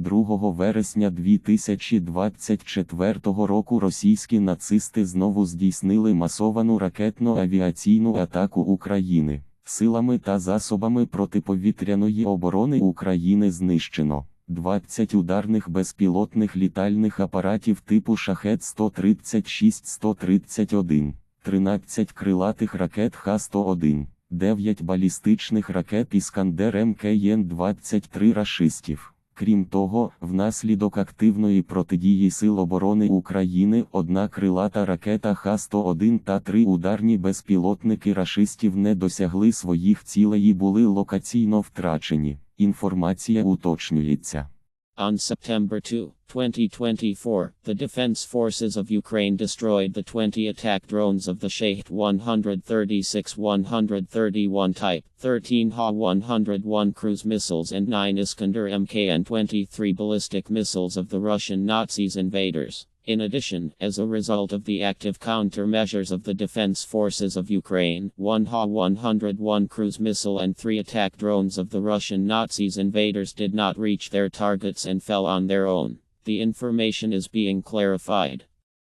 2 вересня 2024 року російські нацисти знову здійснили масовану ракетно-авіаційну атаку України. Силами та засобами протиповітряної оборони України знищено 20 ударних безпілотних літальних апаратів типу Шахет 136-131, 13 крилатих ракет Х-101, 9 балістичних ракет Іскандер МКН-23 рашистів. Крім того, внаслідок активної протидії Сил оборони України одна крилата ракета Х-101 та три ударні безпілотники рашистів не досягли своїх цілей і були локаційно втрачені. Інформація уточнюється. On September 2, 2024, the Defense Forces of Ukraine destroyed the 20 attack drones of the Shahed 136-131 type, 13 Ha-101 cruise missiles and 9 Iskander MKN-23 ballistic missiles of the Russian Nazis invaders. In addition, as a result of the active countermeasures of the Defense Forces of Ukraine, one Ha-101 cruise missile and three attack drones of the Russian Nazis invaders did not reach their targets and fell on their own. The information is being clarified.